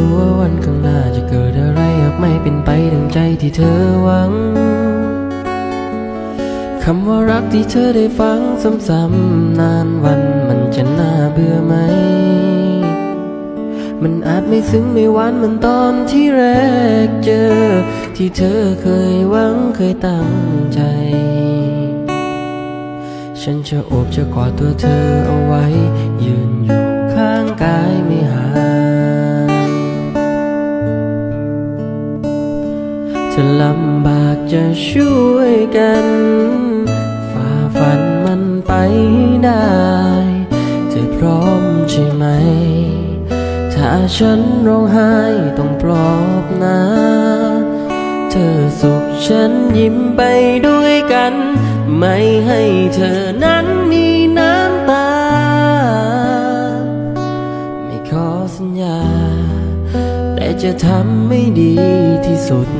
รู้ว่าวันข้างหน้าจะเกิดอะไรหากไม่เป็นไปดังใจที่เธอหวังคำว่ารักที่เธอได้ฟังซ้ำๆนานวันมันจะน่าเบื่อไหม มันอาจไม่ซึ้งไม่หวานเหมือนตอนที่แรกเจอ ที่เธอเคยหวังเคยตั้งใจ ฉันจะโอบจะกอดตัวเธอเอาไว้ ยืนอยู่ข้างกายไม่ จะลำบากจะช่วยกัน ฝ่าฟันมันไปได้ เธอพร้อมใช่ไหม ถ้าฉันร้องไห้ต้องปลอบนะ เธอสุขฉันยิ้มไปด้วยกัน ไม่ให้เธอนั้นมีน้ำตา ไม่ขอสัญญา แต่จะทำไม่ดีที่สุด